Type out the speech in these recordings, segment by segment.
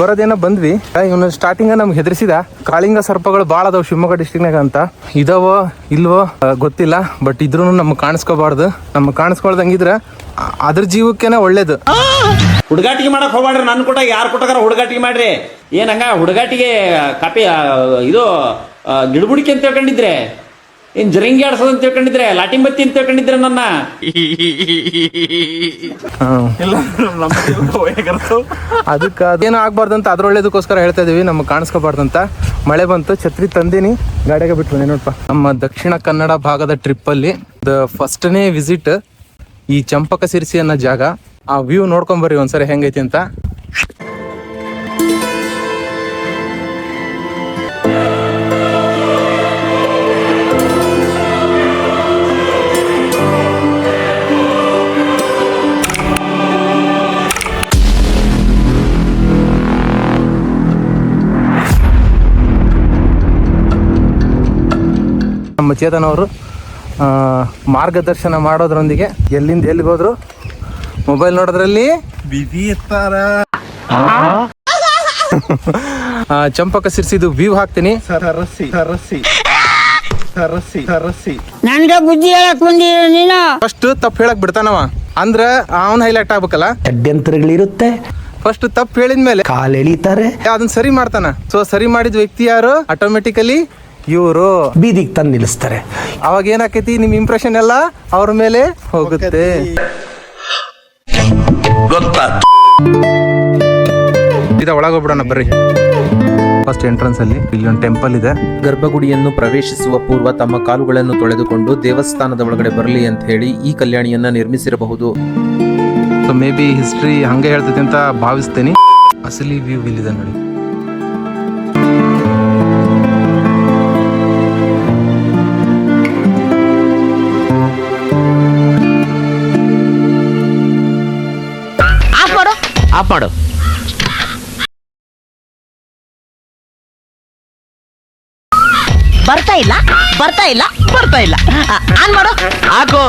ಬರೋದೇನೋ ಬಂದ್ವಿ. ಇವನು ಸ್ಟಾರ್ಟಿಂಗ್ ನಮ್ಗೆ ಹೆದರ್ಸಿದ. ಕಾಳಿಂಗ ಸರ್ಪಗಳು ಭಾಳ ಅದಾವ ಶಿವಮೊಗ್ಗ ಡಿಸ್ಟಿಕ್ನಾಗ ಅಂತ. ಇದಾವೋ ಇಲ್ವೋ ಗೊತ್ತಿಲ್ಲ. ಬಟ್ ಇದ್ರೂ ನಮ್ಗೆ ಕಾಣಿಸ್ಕೋಬಾರ್ದು. ನಮ್ಗೆ ಕಾಣಿಸ್ಕೊಳ್ದಂಗಿದ್ರೆ ಅದ್ರ ಜೀವಕ್ಕೇನೆ ಒಳ್ಳೇದು. ಹುಡುಗಾಟಿಗೆ ಮಾಡಕ್ ಹೋಗ್ಬೇಡ್ರಿ ನನ್ನ ಕೊಟ್ಟ ಯಾರು ಕೊಟ್ಟಾರ ಹುಡುಗಾಟಿಗೆ ಮಾಡ್ರಿ? ಏನಂಗ ಹುಡುಗಾಟಿಗೆ ಕಾಪಿ ಇದು ಗಿಡಬುಡಿಕೆ ಅಂತ ತಿಳ್ಕೊಂಡಿದ್ರೆ ಏನ್ ಜರಿಂಗಿ ಆಡ್ಸೋದು ಅಂತ ತಿಳ್ಕೊಂಡಿದ್ರೆ ಲಾಟಿಂಗ್ ಬತ್ತಿ ಅಂತ ತಿಳ್ಕೊಂಡಿದ್ರೆ ನನ್ನ. ಅದಕ್ಕೆ ಅದೇನು ಆಗ್ಬಾರ್ದು ಅಂತ ಅದ್ರ ಒಳ್ಳೇದಕ್ಕೋಸ್ಕರ ಹೇಳ್ತಾ ಇದೀವಿ ನಮ್ಗೆ ಕಾಣಿಸ್ಕೋಬಾರ್ದು ಅಂತ. ಮಳೆ ಬಂತು ಛತ್ರಿ ತಂದೀನಿ ಗಾಡಿಗೆ ಬಿಟ್ಟು ನೋಡಪ್ಪ ನಮ್ಮ ದಕ್ಷಿಣ ಕನ್ನಡ ಭಾಗದ ಟ್ರಿಪ್ಪಲ್ಲಿ ದ ಫಸ್ಟ್ನೇ ವಿಸಿಟ್ ಈ ಚಂಪಕ ಸಿರಿಸಿ ಅನ್ನೋ ಜಾಗ ಆ ವ್ಯೂ ನೋಡ್ಕೊಂಬರ್ರಿ ಒಂದ್ಸರಿ ಹೆಂಗೈತಿ ಅಂತ. ನಮ್ಮ ಚೇತನ್ ಅವರು ಮಾರ್ಗದರ್ಶನ ಮಾಡೋದ್ರೊಂದಿಗೆ ಎಲ್ಲಿಂದ ಎಲ್ಲಿಗೆ ಹೋದ್ರು? ಮೊಬೈಲ್ ನೋಡೋದ್ರಲ್ಲಿ? ಬಿಸಿ ಇರ್ತಾರ ಚಂಪಕ ಸಿರ್ಸಿದು ವ್ಯೂ ಹಾಕ್ತೀನಿ. ಸರಸಿ ಸರಸಿ. ಸರಸಿ ಸರಸಿ. ನನ್ಗೆ ಬುದ್ಧಿ ಹೇಳಕ್ ಬಂದಿರ ನೀನು? ಫಸ್ಟ್ ತಪ್ಪು ಹೇಳಕ್ ಬಿಡ್ತಾನವ. ಅಂದ್ರ ಅವನ್ ಹೈಲೈಟ್ ಆಗ್ಬೇಕಲ್ಲ? ಷಡ್ಯಂತ್ರಗಳಿರುತ್ತೆ ಫಸ್ಟ್ ತಪ್ಪು ಹೇಳಿದ್ಮೇಲೆ ಕಾಲೆಳಿತಾರೆ. ಅದನ್ನ ಸರಿ ಮಾಡ್ತಾನ. ಸೊ ಸರಿ ಮಾಡಿದ ವ್ಯಕ್ತಿ ಯಾರು? ಆಟೋಮೆಟಿಕಲಿ ಇವರು ಬೀದಿಗೆ ತಂದು ನಿಲ್ಲಿಸ್ತಾರೆ. ಅವಾಗ ಏನಾಕೈತಿ ನಿಮ್ ಇಂಪ್ರೆಷನ್ ಎಲ್ಲ ಅವ್ರ ಮೇಲೆ ಹೋಗುತ್ತೆ. ಇದ ಒಳಗೋಗ್ಬಿಡೋಣ ಬರ್ರಿ. ಫಸ್ಟ್ ಎಂಟ್ರೆನ್ಸ್ ಅಲ್ಲಿ ಇಲ್ಲಿ ಒಂದು ಟೆಂಪಲ್ ಇದೆ. ಗರ್ಭಗುಡಿಯನ್ನು ಪ್ರವೇಶಿಸುವ ಪೂರ್ವ ತಮ್ಮ ಕಾಲುಗಳನ್ನು ತೊಳೆದುಕೊಂಡು ದೇವಸ್ಥಾನದ ಒಳಗಡೆ ಬರಲಿ ಅಂತ ಹೇಳಿ ಈ ಕಲ್ಯಾಣಿಯನ್ನ ನಿರ್ಮಿಸಿರಬಹುದು. ಸೊ ಮೇ ಬಿ ಹಿಸ್ಟ್ರಿ ಹಂಗೆ ಹೇಳ್ತೈತೆ ಅಂತ ಭಾವಿಸ್ತೇನೆ. ಅಸಲಿ ವ್ಯೂ ಇಲ್ಲಿದೆ ನೋಡಿ. ಮಾಡು ಆಫ್ ಮಾಡು ಬರ್ತಾ ಇಲ್ಲ ಬರ್ತಾ ಇಲ್ಲ ಬರ್ತಾ ಇಲ್ಲ ಆ, ಆನ್ ಮಾಡು ಹಾಕು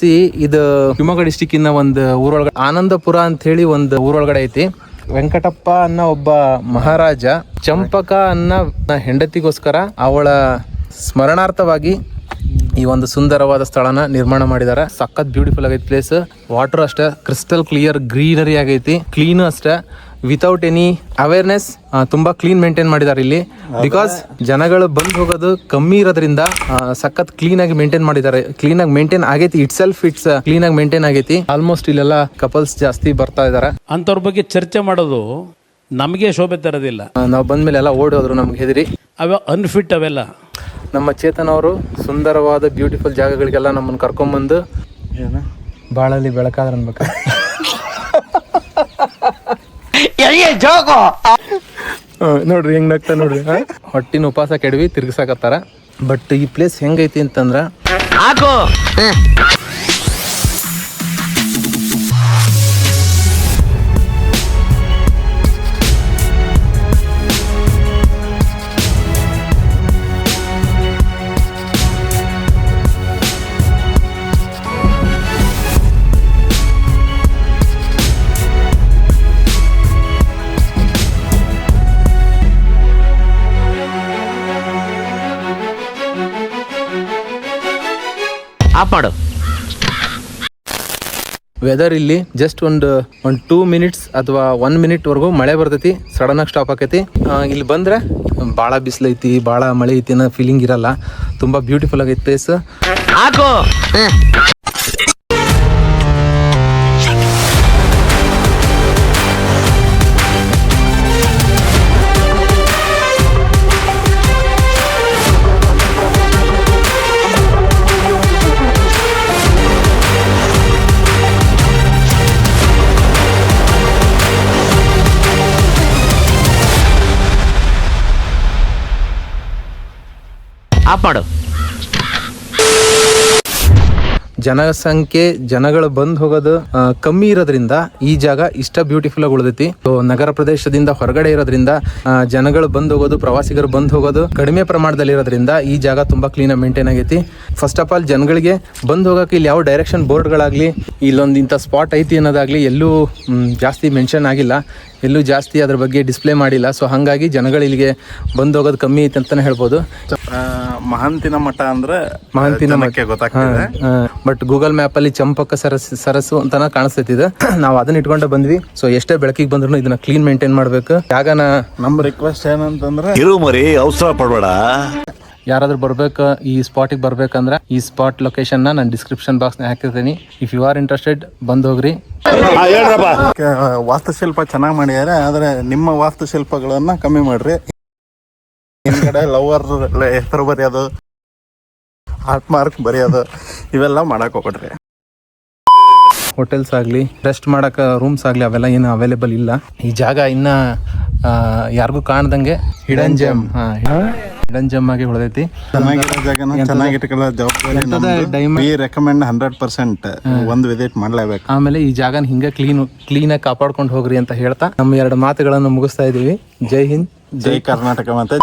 ಸಿ ಇದು ಶಿವಮೊಗ್ಗ ಡಿಸ್ಟಿಕ್ ಇಂದ ಒಂದು ಊರೊಳಗಡೆ, ಆನಂದಪುರ ಅಂತ ಹೇಳಿ ಒಂದು ಊರೊಳಗಡೆ ಐತಿ. ವೆಂಕಟಪ್ಪ ಅನ್ನೋ ಒಬ್ಬ ಮಹಾರಾಜ, ಚಂಪಕ ಅನ್ನ ಹೆಂಡತಿಗೋಸ್ಕರ ಅವಳ ಸ್ಮರಣಾರ್ಥವಾಗಿ ಈ ಒಂದು ಸುಂದರವಾದ ಸ್ಥಳನ ನಿರ್ಮಾಣ ಮಾಡಿದ್ದಾರೆ ಸಖತ್ ಬ್ಯೂಟಿಫುಲ್ ಆಗೈತಿ ಪ್ಲೇಸ್ ವಾಟರ್ ಅಷ್ಟೇ ಕ್ರಿಸ್ಟಲ್ ಕ್ಲಿಯರ್ ಗ್ರೀನರಿ ಆಗೈತಿ. ಕ್ಲೀನ್ ಅಷ್ಟೇ. ವಿತೌಟ್ ಎನಿ ಅವೇರ್ನೆಸ್ ತುಂಬಾ ಕ್ಲೀನ್ ಮೇಂಟೈನ್ ಮಾಡಿದ್ದಾರೆ ಇಲ್ಲಿ. ಬಿಕಾಸ್ ಜನಗಳು ಬಂದು ಹೋಗೋದು ಕಮ್ಮಿ ಇರೋದ್ರಿಂದ ಸಖತ್ ಕ್ಲೀನ್ ಆಗಿ ಮೇಂಟೈನ್ ಮಾಡಿದ್ದಾರೆ ಕ್ಲೀನ್ ಆಗಿ ಮೇಂಟೈನ್ ಆಗೈತಿ. ಇಟ್ ಸೆಲ್ಫ್ ಇಟ್ಸ್ ಕ್ಲೀನ್ ಆಗಿ ಮೇಂಟೈನ್ ಆಗೈತಿ. ಆಲ್ಮೋಸ್ಟ್ ಇಲ್ಲೆಲ್ಲ ಕಪಲ್ಸ್ ಜಾಸ್ತಿ ಬರ್ತಾ ಇದಾರೆ. ಅಂತವ್ರ ಬಗ್ಗೆ ಚರ್ಚೆ ಮಾಡೋದು ನಮಗೆ ಶೋಭೆ ತರೋದಿಲ್ಲ. ನಾವು ಬಂದ್ಮೇಲೆ ಎಲ್ಲ ಓಡೋದ್ರು ನಮ್ಗೆ ಹೆದರಿ. ಅವ ಅನ್ಫಿಟ್ ಅವೆಲ್ಲ. ನಮ್ಮ ಚೇತನ್ ಅವರು ಸುಂದರವಾದ ಬ್ಯೂಟಿಫುಲ್ ಜಾಗಗಳಿಗೆಲ್ಲ ನಮ್ಮನ್ನು ಕರ್ಕೊಂಬಂದು ಬಾಳಲ್ಲಿ ಬೆಳಕಾದ್ರ ಅನ್ಬೇಕು. ನೋಡ್ರಿ ಹೆಂಗ್ ನಗ್ತಾ ನೋಡ್ರಿ? ಹೊಟ್ಟಿನ ಉಪವಾಸ ಕೆಡವಿ ತಿರ್ಗಿಸಾಕತ್ತಾರ. ಬಟ್ ಈ ಪ್ಲೇಸ್ ಹೆಂಗೈತಿ ಅಂತಂದ್ರ ಆಫ್ ಮಾಡು. ವೆದರ್ ಇಲ್ಲಿ ಜಸ್ಟ್ ಒಂದು ಒಂದು ಟೂ ಮಿನಿಟ್ಸ್ ಅಥವಾ ಒನ್ ಮಿನಿಟ್ ವರೆಗೂ ಮಳೆ ಬರ್ತೈತಿ ಸಡನ್ ಆಗಿ ಸ್ಟಾಪ್ ಆಕೈತಿ. ಇಲ್ಲಿ ಬಂದ್ರೆ ಭಾಳ ಬಿಸಿಲೈತಿ ಭಾಳ ಮಳೆ ಐತಿ ಅನ್ನೋ ಫೀಲಿಂಗ್ ಇರಲ್ಲ. ತುಂಬಾ ಬ್ಯೂಟಿಫುಲ್ ಆಗೈತಿ ಪ್ಲೇಸ್ ಹಾಕು. ಆಫ್ ಮಾಡು ಜನಸಂಖ್ಯೆ ಜನಗಳು ಬಂದ್ ಹೋಗೋದು ಕಮ್ಮಿ ಇರೋದ್ರಿಂದ ಈ ಜಾಗ ಇಷ್ಟ ಬ್ಯೂಟಿಫುಲ್ ಆಗಿ ಉಳಿದೈತಿ. ನಗರ ಪ್ರದೇಶದಿಂದ ಹೊರಗಡೆ ಇರೋದ್ರಿಂದ ಜನಗಳು ಬಂದ್ ಹೋಗೋದು ಪ್ರವಾಸಿಗರು ಬಂದ್ ಹೋಗೋದು ಕಡಿಮೆ ಪ್ರಮಾಣದಲ್ಲಿ ಇರೋದ್ರಿಂದ ಈ ಜಾಗ ತುಂಬಾ ಕ್ಲೀನ್ ಆಗಿ ಮೇಂಟೈನ್ ಆಗೈತಿ. ಫಸ್ಟ್ ಆಫ್ ಆಲ್ ಜನಗಳಿಗೆ ಬಂದ್ ಹೋಗಕ್ಕೆ ಇಲ್ಲಿ ಯಾವ ಡೈರೆಕ್ಷನ್ ಬೋರ್ಡ್ಗಳಾಗ್ಲಿ ಇಲ್ಲೊಂದು ಇಂಥ ಸ್ಪಾಟ್ ಐತಿ ಅನ್ನೋದಾಗ್ಲಿ ಎಲ್ಲೂ ಜಾಸ್ತಿ ಮೆನ್ಷನ್ ಆಗಿಲ್ಲ. ಎಲ್ಲೂ ಜಾಸ್ತಿ ಅದ್ರ ಬಗ್ಗೆ ಡಿಸ್ಪ್ಲೇ ಮಾಡಿಲ್ಲ. ಸೊ ಹಾಗಾಗಿ ಜನಗಳು ಇಲ್ಲಿಗೆ ಬಂದ್ ಹೋಗೋದು ಕಮ್ಮಿ ಐತೆ ಅಂತಾನೆ ಹೇಳ್ಬೋದು. ಮಹಂತಿನ ಮಠ ಅಂದ್ರೆ ಮಹಂತಿನ ಮಠಕ್ಕೆ ಗೊತ್ತಾಗ್ತಿದೆ. ಬಟ್ ಗೂಗಲ್ ಮ್ಯಾಪ್ ಅಲ್ಲಿ ಚಂಪಕ ಸರಸ್ ಸರಸ್ಸು ಅಂತಾನ ಕಾಣಿಸ್ತಿದೆ ಇದು ನಾವು ಅದನ್ನ ಇಟ್ಕೊಂಡೆ ಬಂದ್ವಿ. ಸೊ ಎಷ್ಟೇ ಬೆಳಕಿಗೆ ಬಂದ್ರು ಇದನ್ನ ಕ್ಲೀನ್ ಮೇಂಟೈನ್ ಮಾಡ್ಬೇಕು. ಯಾಗನ ನಮ್ಮ ರಿಕ್ವೆಸ್ಟ್ ಏನಂತಂದ್ರೆ ಇರು ಮರಿ ಅವಸರ ಪಡಬೇಡ. ಯಾರಾದ್ರೂ ಬರ್ಬೇಕು ಈ ಸ್ಪಾಟಿಗೆ ಬರ್ಬೇಕಂದ್ರೆ ಈ ಸ್ಪಾಟ್ ಲೊಕೇಶನ್ ನಾನು ಡಿಸ್ಕ್ರಿಪ್ಷನ್ ಬಾಕ್ಸ್ ಹಾಕಿರ್ತೀನಿ. ಇಫ್ ಯು ಆರ್ ಇಂಟ್ರೆಸ್ಟೆಡ್ ಬಂದ್ ಹೋಗ್ರಿ. ವಾಸ್ತುಶಿಲ್ಪ ಚೆನ್ನಾಗಿ ಮಾಡಿದ್ದಾರೆ ಆದ್ರೆ ನಿಮ್ಮ ವಾಸ್ತುಶಿಲ್ಪಗಳನ್ನ ಕಮ್ಮಿ ಮಾಡ್ರಿ. ಹಿಂದ್ಗಡೆ ಲವರ್ ಹೆಸರು ಬರೆಯೋದು ಹಾಟ್ ಮಾರ್ಕ್ ಬರೆಯೋದು. ಇವೆಲ್ಲ ಮಾಡಕ್ ಹೋಗ್ಬಿಡ್ರಿ ಹೋಟೆಲ್ಸ್ ಆಗಲಿ ರೆಸ್ಟ್ ಮಾಡಕ್ಕ ರೂಮ್ಸ್ ಆಗಲಿ ಅವೆಲ್ಲ ಏನು ಅವೈಲೇಬಲ್ ಇಲ್ಲ. ಈ ಜಾಗ ಇನ್ನ ಯಾರಿಗೂ ಕಾಣ್ದಂಗೆ ಹಿಡನ್ ಜಮ್ ಹಿಡನ್ ಜಮ್ ಆಗಿ ಉಳಿದೈತಿ ಚೆನ್ನಾಗಿರೋ ಜಾಗನ ಚೆನ್ನಾಗಿ ಇಟ್ಕೊಳ್ಳೋ ಜವಾಬ್ದಾರಿ diamond- we recommend hundred percent ಒಂದು ವಿಸಿಟ್ ಮಾಡಲೇಬೇಕು. ಆಮೇಲೆ ಈ ಜಾಗನ ಹಿಂಗೆ ಕ್ಲೀನ್ ಕ್ಲೀನಾಗಿ ಕಾಪಾಡ್ಕೊಂಡು ಹೋಗ್ರಿ ಅಂತ ಹೇಳ್ತಾ ನಮ್ಮ ಎರಡು ಮಾತುಗಳನ್ನು ಮುಗಿಸ್ತಾ ಇದೀವಿ ಜೈ ಹಿಂದ್ ಜೈ ಕರ್ನಾಟಕ ಮತ್ತೆ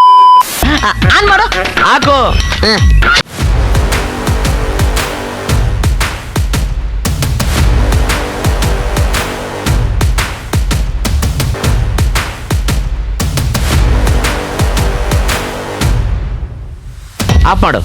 ఆపాడు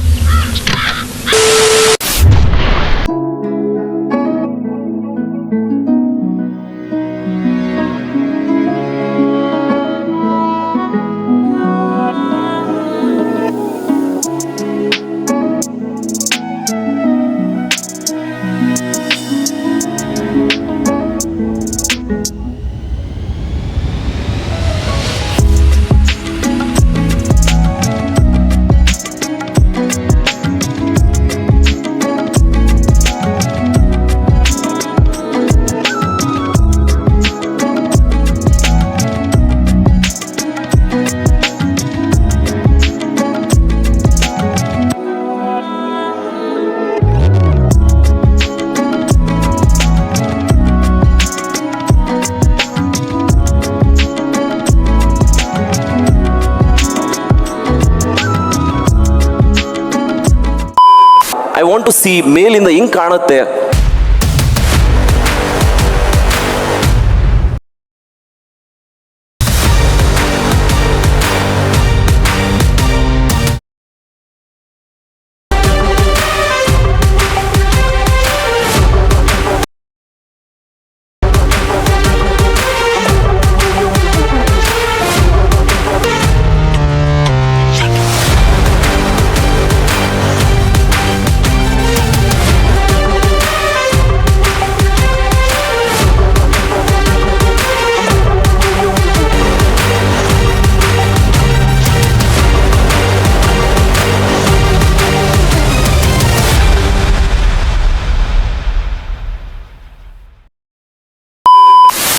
ವಾಂಟ್ ಟು ಸಿ ಮೇಲಿಂದ ಹಿಂಗ್ ಕಾಣುತ್ತೆ.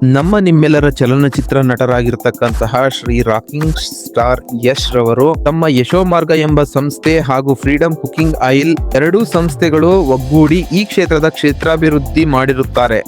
ನಮ್ಮ ನಿಮ್ಮೆಲ್ಲರ ಚಲನಚಿತ್ರ ನಟರಾಗಿರ್ತಕ್ಕಂತಹ ಶ್ರೀ ರಾಕಿಂಗ್ ಸ್ಟಾರ್ ಯಶ್ ರವರು ತಮ್ಮ ಯಶೋಮಾರ್ಗ ಎಂಬ ಸಂಸ್ಥೆ ಹಾಗೂ ಫ್ರೀಡಂ ಕುಕಿಂಗ್ ಆಯಿಲ್ ಎರಡೂ ಸಂಸ್ಥೆಗಳು ಒಗ್ಗೂಡಿ ಈ ಕ್ಷೇತ್ರದ ಕ್ಷೇತ್ರಾಭಿವೃದ್ಧಿ ಮಾಡಿರುತ್ತಾರೆ.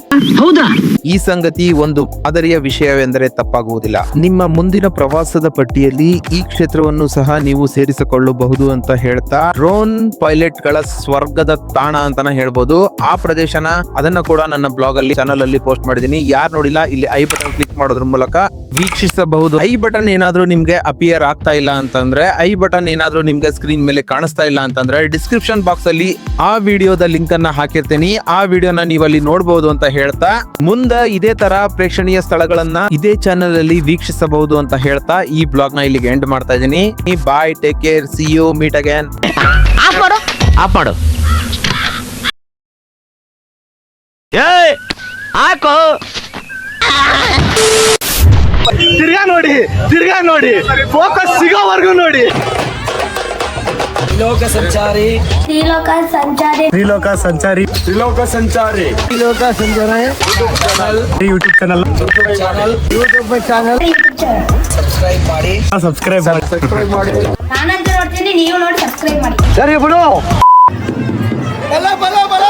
ಈ ಸಂಗತಿ ಒಂದು ಮಾದರಿಯ ವಿಷಯವೆಂದರೆ ತಪ್ಪಾಗುವುದಿಲ್ಲ. ನಿಮ್ಮ ಮುಂದಿನ ಪ್ರವಾಸದ ಪಟ್ಟಿಯಲ್ಲಿ ಈ ಕ್ಷೇತ್ರವನ್ನು ಸಹ ನೀವು ಸೇರಿಸಿಕೊಳ್ಳಬಹುದು ಅಂತ ಹೇಳ್ತಾ ಡ್ರೋನ್ ಪೈಲಟ್ಗಳ ಸ್ವರ್ಗದ ತಾಣ ಅಂತಾನೆ ಹೇಳ್ಬೋದು. ಆ ಪ್ರದೇಶನ ಅದನ್ನ ಕೂಡ ನನ್ನ ಬ್ಲಾಗ್ ಅಲ್ಲಿ ಚಾನಲ್ ಅಲ್ಲಿ ಪೋಸ್ಟ್ ಮಾಡಿದ್ದೀನಿ. ಯಾರು ನೋಡಿಲ್ಲ ಇಲ್ಲಿ ಐ ಬಟನ್ ಕ್ಲಿಕ್ ಮಾಡೋದ್ರ ಮೂಲಕ ವೀಕ್ಷಿಸಬಹುದು. ಐ ಬಟನ್ ಏನಾದ್ರೂ ನಿಮ್ಗೆ ಅಪಿಯರ್ ಆಗ್ತಾ ಇಲ್ಲ ಅಂತಂದ್ರೆ ಐ ಬಟನ್ ಏನಾದ್ರೂ ನಿಮ್ಗೆ ಸ್ಕ್ರೀನ್ ಮೇಲೆ ಕಾಣಿಸ್ತಾ ಇಲ್ಲ ಅಂತಂದ್ರೆ ಡಿಸ್ಕ್ರಿಪ್ಷನ್ ಬಾಕ್ಸ್ ಅಲ್ಲಿ ಆ ವಿಡಿಯೋದ ಲಿಂಕ್ ಅನ್ನ ಹಾಕಿರ್ತೀನಿ. ಆ ವಿಡಿಯೋನ ನೀವಲ್ಲಿ ಅಲ್ಲಿ ನೋಡಬಹುದು ಅಂತ ಹೇಳ್ತಾ ಮುಂದೆ ಇದೇ ತರ ಪ್ರೇಕ್ಷಣೀಯ ಸ್ಥಳಗಳನ್ನ ಇದೇ ಚಾನೆಲ್ ಅಲ್ಲಿ ವೀಕ್ಷಿಸಬಹುದು ಅಂತ ಹೇಳ್ತಾ ಈ ಬ್ಲಾಗ್ನ ಇಲ್ಲಿಗೆ ಎಂಡ್ ಮಾಡ್ತಾ ಇದೀನಿ bye take care see you meet again off ಮಾಡು. ಆಫ್ ಮಾಡು. ಏ ಹಾಕು. ತಿರ್ಗಾ ನೋಡಿ ತಿರ್ಗಾ ನೋಡಿ. ಫೋಕಸ್ ಸಿಗೋವರೆಗೂ ನೋಡಿ. ತ್ರಿಲೋಕ ಸಂಚಾರಿ. ತ್ರಿಲೋಕ ಸಂಚಾರಿ. Triloka Sanchari. Triloka Sanchara. YouTube channel YouTube channel subscribe ಮಾಡಿ. ಸಬ್ಸ್ಕ್ರೈಬ್ ಮಾಡಿ. ಸಬ್ಸ್ಕ್ರೈಬ್ ಮಾಡಿ. ನಾನಂತ ನೋಡ್ತೀನಿ ನೀವು ನೋಡಿ ಸಬ್ಸ್ಕ್ರೈಬ್ ಮಾಡಿ. ಸರಿ ಬಿಡು. ಬಲ ಬಲ ಬಲ.